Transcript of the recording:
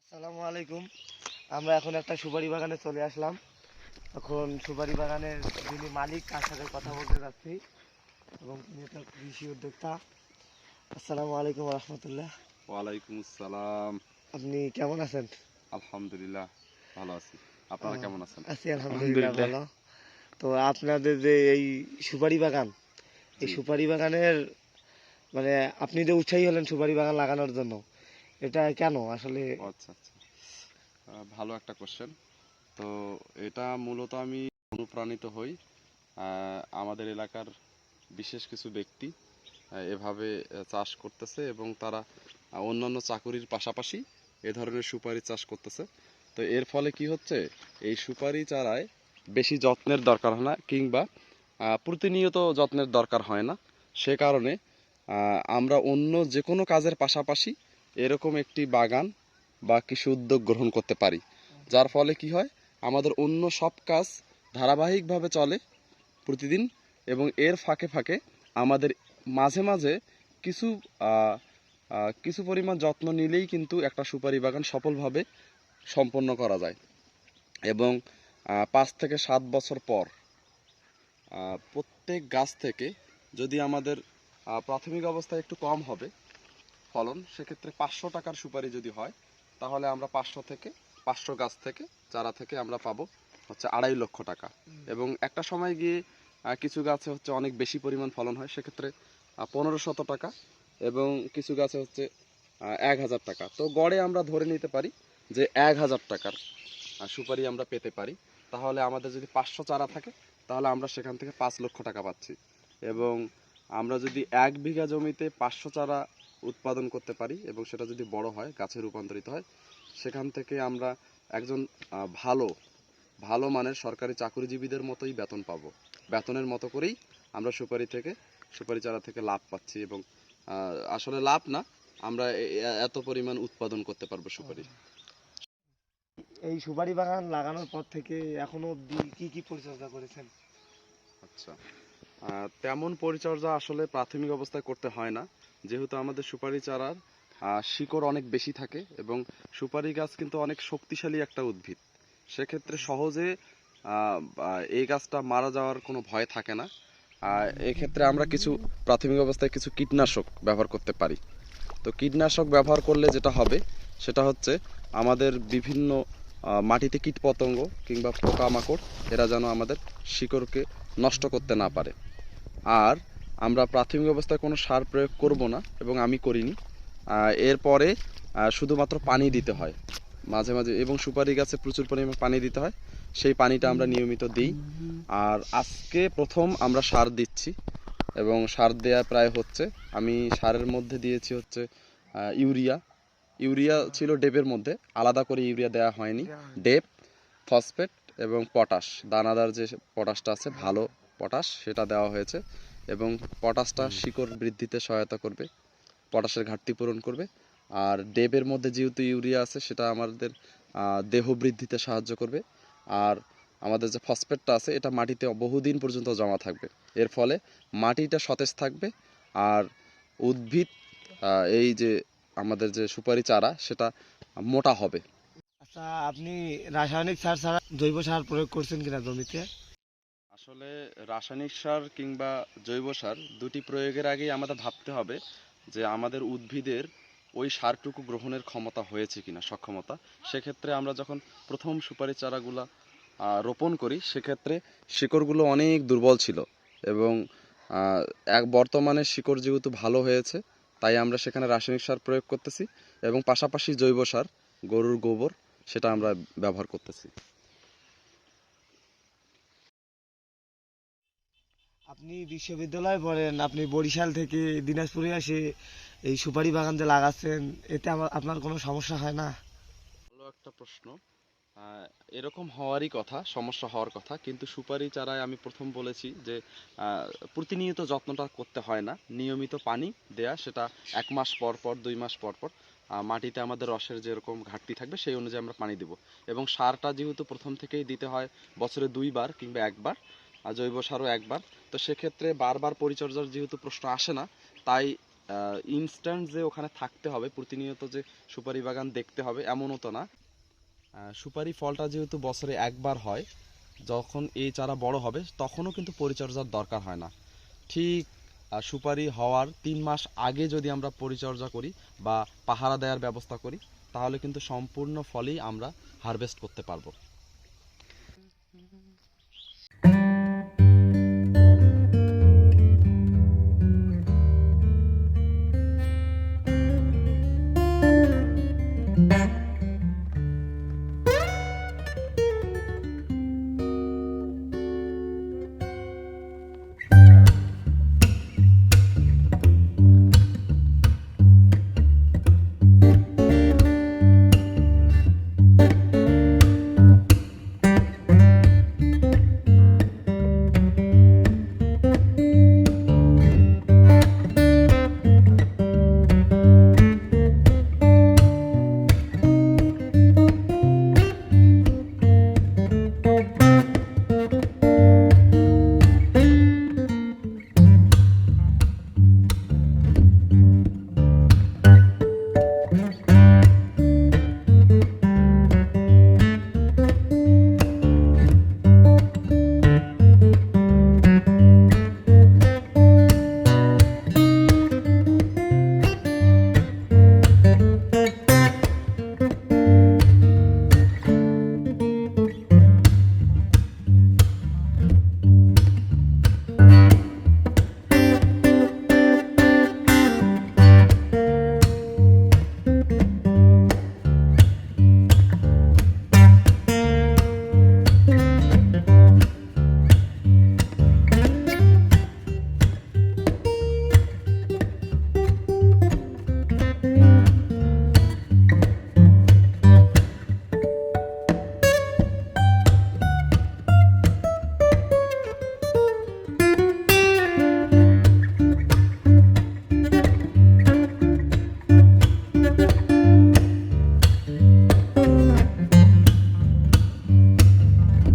আসসালামু আলাইকুম। আমরা এখন একটা সুপারি বাগানে চলে আসলাম। এখন সুপারি বাগানের যিনি মালিক তার সাথে কথা বলতে যাচ্ছি। এবং তিনি একটা কৃষি উদ্যোক্তা। আসসালামু আলাইকুম রহমতুল্লাহ। ওয়ালাইকুম আসসালাম। আপনি কেমন আছেন? আলহামদুলিল্লাহ ভালো আছি। আপনারা কেমন আছেন? আছি আলহামদুলিল্লাহ। ভালো। তো আপনাদের যে এই সুপারি বাগান এই সুপারি বাগানের মানে আপনি যে উৎসাহী হলেন সুপারি বাগান লাগানোর জন্য এটা কেন আসলে? আচ্ছা আচ্ছা। ভালো একটা কোশ্চেন তো এটা মূলত আমি অনুপ্রাণিত হই আমাদের এলাকার বিশেষ কিছু ব্যক্তি এভাবে চাষ করতেছে এবং তারা অন্যান্য চাকুরির পাশাপাশি এ ধরনের সুপারি চাষ করতেছে। তো এর ফলে কি হচ্ছে? এই সুপারি চারায় বেশি যত্নের দরকার হয় না কিংবা প্রতিনিয়ত যত্নের দরকার হয় না। সে কারণে আমরা অন্য যে কোনো কাজের পাশাপাশি এরকম একটি বাগান বা কৃষি উদ্যোগ গ্রহণ করতে পারি। যার ফলে কি হয়, আমাদের অন্য সব কাজ ধারাবাহিকভাবে চলে প্রতিদিন এবং এর ফাঁকে ফাঁকে আমাদের মাঝে মাঝে কিছু কিছু পরিমাণ যত্ন নিলেই কিন্তু একটা সুপারি বাগান সফলভাবে সম্পন্ন করা যায়। এবং পাঁচ থেকে সাত বছর পর প্রত্যেক গাছ থেকে যদি আমাদের প্রাথমিক অবস্থায় একটু কম হবে ফলন, সেক্ষেত্রে পাঁচশো টাকার সুপারি যদি হয়, তাহলে আমরা পাঁচশো থেকে, পাঁচশো গাছ থেকে, চারা থেকে আমরা পাবো হচ্ছে আড়াই লক্ষ টাকা। এবং একটা সময় গিয়ে কিছু গাছে হচ্ছে অনেক বেশি পরিমাণ ফলন হয়, সেক্ষেত্রে পনেরো শত টাকা এবং কিছু গাছে হচ্ছে এক হাজার টাকা। তো গড়ে আমরা ধরে নিতে পারি যে এক হাজার টাকার সুপারি আমরা পেতে পারি। তাহলে আমাদের যদি পাঁচশো চারা থাকে তাহলে আমরা সেখান থেকে পাঁচ লক্ষ টাকা পাচ্ছি। এবং আমরা যদি এক বিঘা জমিতে পাঁচশো চারা উৎপাদন করতে পারি এবং সেটা যদি বড় হয়, গাছে রূপান্তরিত হয়, সেখান থেকে আমরা একজন ভালো ভালো মানের সরকারি চাকরিজীবীদের মতোই বেতন পাব। বেতনের মতো করেই আমরা সুপারি থেকে, সুপারি চারা থেকে লাভ পাচ্ছি এবং আসলে লাভ না, আমরা এত পরিমাণ উৎপাদন করতে পারব সুপারি। এই সুপারি বাগান লাগানোর পর থেকে এখনও অবধি কি কি পরিচর্যা করেছেন? আচ্ছা। তেমন পরিচর্যা আসলে প্রাথমিক অবস্থায় করতে হয় না। যেহেতু আমাদের সুপারি চারার শিকড় অনেক বেশি থাকে এবং সুপারি গাছ কিন্তু অনেক শক্তিশালী একটা উদ্ভিদ। সেক্ষেত্রে সহজে এই গাছটা মারা যাওয়ার কোনো ভয় থাকে না। এক্ষেত্রে আমরা কিছু প্রাথমিক অবস্থায় কিছু কীটনাশক ব্যবহার করতে পারি। তো কীটনাশক ব্যবহার করলে যেটা হবে, সেটা হচ্ছে আমাদের বিভিন্ন মাটিতে কীটপতঙ্গ কিংবা পোকামাকড়, এরা যেন আমাদের শিকড়কে নষ্ট করতে না পারে। আর আমরা প্রাথমিক অবস্থায় কোনো সার প্রয়োগ করব না এবং আমি করিনি। এরপরে শুধুমাত্র পানি দিতে হয়। মাঝে মাঝে এবং সুপারি গাছে প্রচুর পরিমাণে পানি দিতে হয়। সেই পানিটা আমরা নিয়মিত দিই। আর আজকে প্রথম আমরা সার দিচ্ছি এবং সার দেয়া প্রায় হচ্ছে, আমি সারের মধ্যে দিয়েছি হচ্ছে ইউরিয়া। ইউরিয়া ছিল ডেপের মধ্যে, আলাদা করে ইউরিয়া দেওয়া হয়নি। ডেপ ফসফেট এবং পটাশ দানাদার যে পটাশটা আছে ভালো পটাশ সেটা দেওয়া হয়েছে এবং পটাশটা শিকড় বৃদ্ধিতে সহায়তা করবে পটাশের ঘাটতি পূরণ করবে। আর ডেবের মধ্যে যেহেতু ইউরিয়া আছে সেটা আমাদের দেহ বৃদ্ধিতে সাহায্য করবে। আর আমাদের যে ফসফেটটা আছে এটা মাটিতে বহুদিন পর্যন্ত জমা থাকবে। এর ফলে মাটিটা সতেজ থাকবে আর উদ্ভিদ এই যে আমাদের যে সুপারি চারা সেটা মোটা হবে। আচ্ছা আপনি রাসায়নিক সার ছাড়া জৈব সার প্রয়োগ করছেন কিনা জমিতে? আসলে রাসায়নিক সার কিংবা জৈব সার দুটি প্রয়োগের আগেই আমাদের ভাবতে হবে যে আমাদের উদ্ভিদের ওই সারটুকু গ্রহণের ক্ষমতা হয়েছে কিনা, সক্ষমতা। সেক্ষেত্রে আমরা যখন প্রথম সুপারি চারাগুলা রোপণ করি, সেক্ষেত্রে শিকড়গুলো অনেক দুর্বল ছিল এবং এক বর্তমানে শিকড় যেহেতু ভালো হয়েছে, তাই আমরা সেখানে রাসায়নিক সার প্রয়োগ করতেছি এবং পাশাপাশি জৈব সার, গরুর গোবর সেটা আমরা ব্যবহার করতেছি। আপনি বিশ্ববিদ্যালয়ে পড়েন আপনি বরিশাল থেকে দিনাজপুরে এসে এই সুপারি বাগান যে লাগাচ্ছেন এতে আমার আপনার কোনো সমস্যা হয় না? ভালো একটা প্রশ্ন। আহ, এরকম হওয়ারই কথা সমস্যা হওয়ার কথা কিন্তু সুপারি চারায় আমি প্রথম বলেছি যে আহ, প্রতিনিয়ত যত্নটা করতে হয় না। নিয়মিত পানি দেয়া সেটা এক মাস পর পর দুই মাস পর পর। মাটিতে আমাদের রসের যেরকম ঘাটতি থাকবে, সেই অনুযায়ী আমরা পানি দেব। এবং সারটা যেহেতু প্রথম থেকেই দিতে হয় বছরে দুইবার কিংবা একবার, আর জৈব সারও একবার, তো সেক্ষেত্রে বারবার পরিচর্যার যেহেতু প্রশ্ন আসে না, তাই ইনস্ট্যান্ট যে ওখানে থাকতে হবে, প্রতিনিয়ত যে সুপারি বাগান দেখতে হবে, এমনও তো না। সুপারি ফলটা যেহেতু বছরে একবার হয়, যখন এই চারা বড় হবে, তখনও কিন্তু পরিচর্যার দরকার হয় না। ঠিক সুপারি হওয়ার তিন মাস আগে যদি আমরা পরিচর্যা করি বা পাহারা দেওয়ার ব্যবস্থা করি, তাহলে কিন্তু সম্পূর্ণ ফলেই আমরা হারভেস্ট করতে পারব।